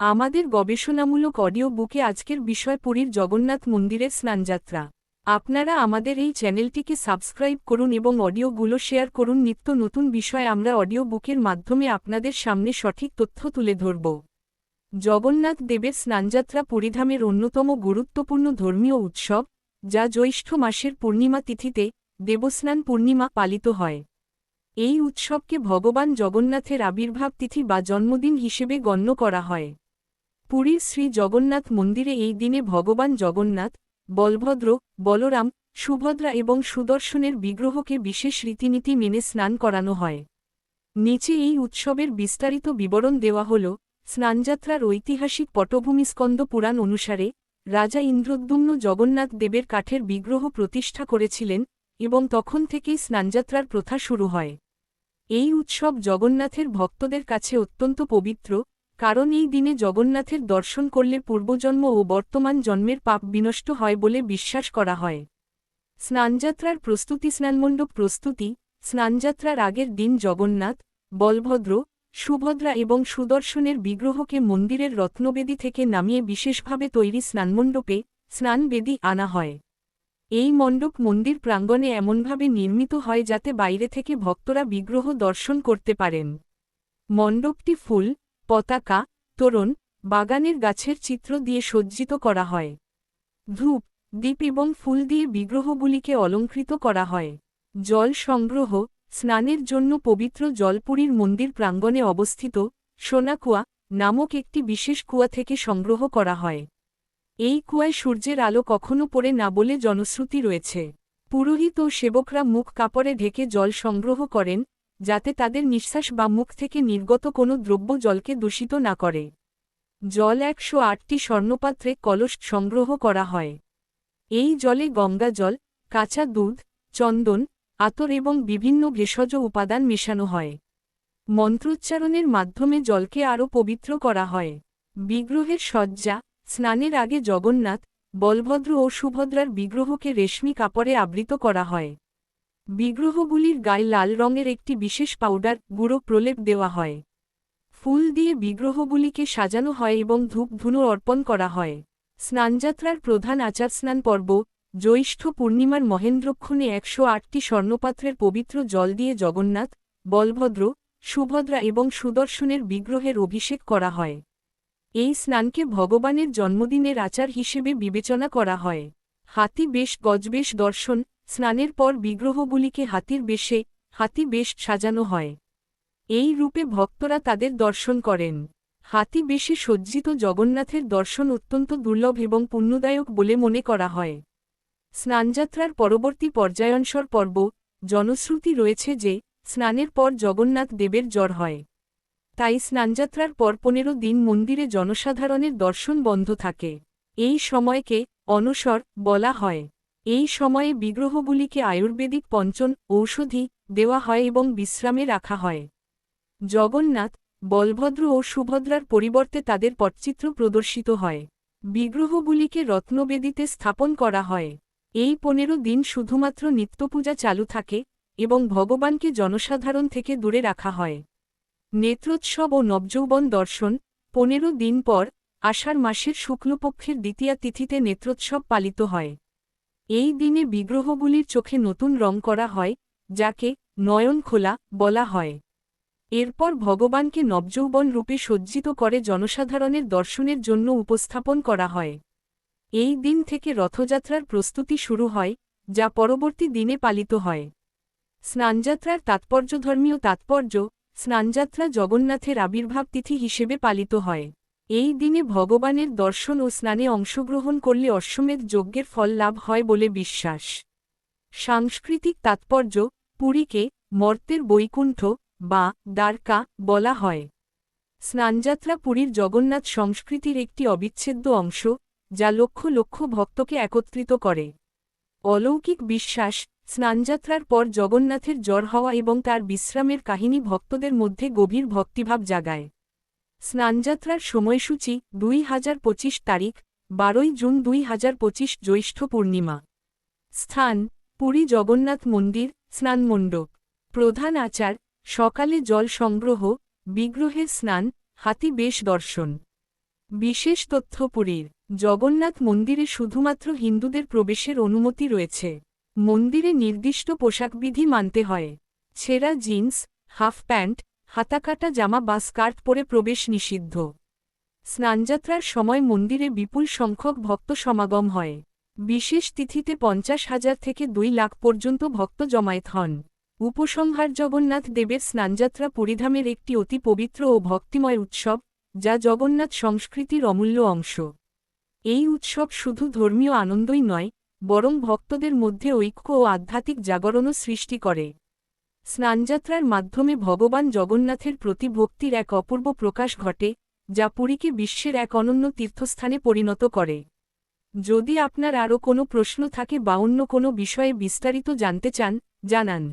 আমাদের গবেষণামূলক অডিও বুকে আজকের বিষয় পুরীর জগন্নাথ মন্দিরের স্নানযাত্রা। আপনারা আমাদের এই চ্যানেলটিকে সাবস্ক্রাইব করুন এবং অডিওগুলো শেয়ার করুন। নিত্য নতুন বিষয় আমরা অডিও বুকের মাধ্যমে আপনাদের সামনে সঠিক তথ্য তুলে ধরব। জগন্নাথ দেবের স্নানযাত্রা পুরীধামের অন্যতম গুরুত্বপূর্ণ ধর্মীয় উৎসব, যা জ্যৈষ্ঠ মাসের পূর্ণিমা তিথিতে দেবস্নান পূর্ণিমা পালিত হয়। এই উৎসবকে ভগবান জগন্নাথের আবির্ভাব তিথি বা জন্মদিন হিসেবে গণ্য করা হয়। পুরীর শ্রী জগন্নাথ মন্দিরে এই দিনে ভগবান জগন্নাথ, বলভদ্র, বলরাম, সুভদ্রা এবং সুদর্শনের বিগ্রহকে বিশেষ রীতিনীতি মেনে স্নান করানো হয়। নিচে এই উৎসবের বিস্তারিত বিবরণ দেওয়া হল, স্নানযাত্রার ঐতিহাসিক পটভূমি স্কন্দ পুরাণ অনুসারে, রাজা ইন্দ্রদ্যুম্ন জগন্নাথ দেবের কাঠের বিগ্রহ প্রতিষ্ঠা করেছিলেন এবং তখন থেকেই স্নানযাত্রার প্রথা শুরু হয়। এই উৎসব জগন্নাথের ভক্তদের কাছে অত্যন্ত পবিত্র কারণ এই দিনে জগন্নাথের দর্শন করলে পূর্বজন্ম ও বর্তমান জন্মের পাপ বিনষ্ট হয় বলে বিশ্বাস করা হয়। স্নানযাত্রার প্রস্তুতি স্নানমণ্ডপ প্রস্তুতি, স্নানযাত্রার আগের দিন জগন্নাথ, বলভদ্র, সুভদ্রা এবং সুদর্শনের বিগ্রহকে মন্দিরের রত্নবেদী থেকে নামিয়ে বিশেষভাবে তৈরি স্নানমণ্ডপে স্নানবেদী আনা হয়। এই মণ্ডপ মন্দির প্রাঙ্গণে এমনভাবে নির্মিত হয় যাতে বাইরে থেকে ভক্তরা বিগ্রহ দর্শন করতে পারেন। মণ্ডপটি ফুল পতাকা, তোরণ, বাগানের গাছের চিত্র দিয়ে সজ্জিত করা হয়। ধূপ, দ্বীপ এবং ফুল দিয়ে বিগ্রহগুলিকে অলঙ্কৃত করা হয়। জল সংগ্রহ, স্নানের জন্য পবিত্র জলপুরীর মন্দির প্রাঙ্গণে অবস্থিত সোনাকুয়া নামক একটি বিশেষ কুয়া থেকে সংগ্রহ করা হয়। এই কুয়ায় সূর্যের আলো কখনো পড়ে না বলে জনশ্রুতি রয়েছে। পুরোহিত ও সেবকরা মুখ কাপড়ে ঢেকে জল সংগ্রহ করেন যাতে তাদের নিঃশ্বাস বা মুখ থেকে নির্গত কোনো দ্রব্য জলকে দূষিত না করে। জল একশো আটটি স্বর্ণপাত্রে কলস সংগ্রহ করা হয়। এই জলে গঙ্গা জল, কাঁচা দুধ, চন্দন, আতর এবং বিভিন্ন ভেষজ উপাদান মেশানো হয়। মন্ত্রোচ্চারণের মাধ্যমে জলকে আরও পবিত্র করা হয়। বিগ্রহের সজ্জা স্নানের আগে জগন্নাথ, বলভদ্র ও সুভদ্রার বিগ্রহকে রেশমি কাপড়ে আবৃত করা হয়। বিগ্রহগুলির গায়ে লাল রঙের একটি বিশেষ পাউডার গুঁড়ো প্রলেপ দেওয়া হয়। ফুল দিয়ে বিগ্রহগুলিকে সাজানো হয় এবং ধূপ ধুনো অর্পণ করা হয়। স্নানযাত্রার প্রধান আচার স্নান পর্ব, জ্যৈষ্ঠ পূর্ণিমার মহেন্দ্রক্ষণে একশো আটটি স্বর্ণপাত্রের পবিত্র জল দিয়ে জগন্নাথ, বলভদ্র, সুভদ্রা এবং সুদর্শনের বিগ্রহের অভিষেক করা হয়। এই স্নানকে ভগবানের জন্মদিনের আচার হিসেবে বিবেচনা করা হয়। হাতি বেশ গজবেশ দর্শন স্নানের পর বিগ্রহগুলিকে হাতির বেশে, হাতি বেশ সাজানো হয়। এই রূপে ভক্তরা তাদের দর্শন করেন। হাতি বেশে সজ্জিত জগন্নাথের দর্শন অত্যন্ত দুর্লভ এবং পুণ্যদায়ক বলে মনে করা হয়। স্নানযাত্রার পরবর্তী পর্যায়নসর পর্ব, জনশ্রুতি রয়েছে যে, স্নানের পর জগন্নাথ দেবের জ্বর হয়। তাই স্নানযাত্রার পর পনেরো দিন মন্দিরে জনসাধারণের দর্শন বন্ধ থাকে। এই সময়কে অনসর বলা হয়। এই সময়ে বিগ্রহগুলিকে আয়ুর্বেদিক পঞ্চন, ঔষধি দেওয়া হয় এবং বিশ্রামে রাখা হয়। জগন্নাথ, বলভদ্র ও সুভদ্রার পরিবর্তে তাদের পটচিত্র প্রদর্শিত হয়। বিগ্রহগুলিকে রত্নবেদিতে স্থাপন করা হয়। এই পনেরো দিন শুধুমাত্র নিত্যপূজা চালু থাকে এবং ভগবানকে জনসাধারণ থেকে দূরে রাখা হয়। নেত্রোৎসব ও নবযৌবন দর্শন, পনেরো দিন পর, আষাঢ় মাসের শুক্লপক্ষের দ্বিতীয়া তিথিতে নেত্রোৎসব পালিত হয়। এই দিনে বিগ্রহগুলির চোখে নতুন রং করা হয়, যাকে নয়ন খোলা বলা হয়। এরপর ভগবানকে নবযৌবন রূপে সজ্জিত করে জনসাধারণের দর্শনের জন্য উপস্থাপন করা হয়। এই দিন থেকে রথযাত্রার প্রস্তুতি শুরু হয়, যা পরবর্তী দিনে পালিত হয়। স্নানযাত্রার তাৎপর্যধর্মীয় তাৎপর্য, স্নানযাত্রা জগন্নাথের আবির্ভাব তিথি হিসেবে পালিত হয়। এই দিনে ভগবানের দর্শন ও স্নানে অংশগ্রহণ করলে অশ্বমেধ যজ্ঞের ফল লাভ হয় বলে বিশ্বাস। সাংস্কৃতিক তাৎপর্য, পুরীকে মর্তের বৈকুণ্ঠ বা দ্বারকা বলা হয়। স্নানযাত্রা পুরীর জগন্নাথ সংস্কৃতির একটি অবিচ্ছেদ্য অংশ, যা লক্ষ লক্ষ ভক্তকে একত্রিত করে। অলৌকিক বিশ্বাস, স্নানযাত্রার পর জগন্নাথের জ্বর হওয়া এবং তার বিশ্রামের কাহিনী ভক্তদের মধ্যে গভীর ভক্তিভাব জাগায়। স্নানযাত্রার সময়সূচি দুই হাজার পঁচিশ তারিখ, বারোই জুন দুই হাজার পঁচিশ জ্যৈষ্ঠ পূর্ণিমা। স্থান, পুরী জগন্নাথ মন্দির, স্নানমণ্ডপ। প্রধান আচার, সকালে জল সংগ্রহ, বিগ্রহের স্নান, হাতি বেশ দর্শন। বিশেষ তথ্য পুরীর, জগন্নাথ মন্দিরে শুধুমাত্র হিন্দুদের প্রবেশের অনুমতি রয়েছে। মন্দিরে নির্দিষ্ট পোশাকবিধি মানতে হয়। ছেঁড়া জিন্স, হাফ প্যান্ট হাতাকাটা জামা বা স্কার্ট পরে প্রবেশ নিষিদ্ধ। স্নানযাত্রার সময় মন্দিরে বিপুল সংখ্যক ভক্ত সমাগম হয়। বিশেষ তিথিতে পঞ্চাশ হাজার থেকে দুই লাখ পর্যন্ত ভক্ত জমায়েত হন। উপসংহার জগন্নাথ দেবের স্নানযাত্রা পরিধামের একটি অতি পবিত্র ও ভক্তিময় উৎসব, যা জগন্নাথ সংস্কৃতির অমূল্য অংশ। এই উৎসব শুধু ধর্মীয় আনন্দই নয়, বরং ভক্তদের মধ্যে ঐক্য ও আধ্যাত্মিক জাগরণও সৃষ্টি করে। স্নানযাত্রার মাধ্যমে ভগবান জগন্নাথের প্রতি ভক্তির এক অপূর্ব প্রকাশ ঘটে, যা পুরীকে বিশ্বের এক অনন্য তীর্থস্থানে পরিণত করে। যদি আপনার আরও কোনো প্রশ্ন থাকে বা অন্য কোনো বিষয়ে বিস্তারিত জানতে চান, জানান।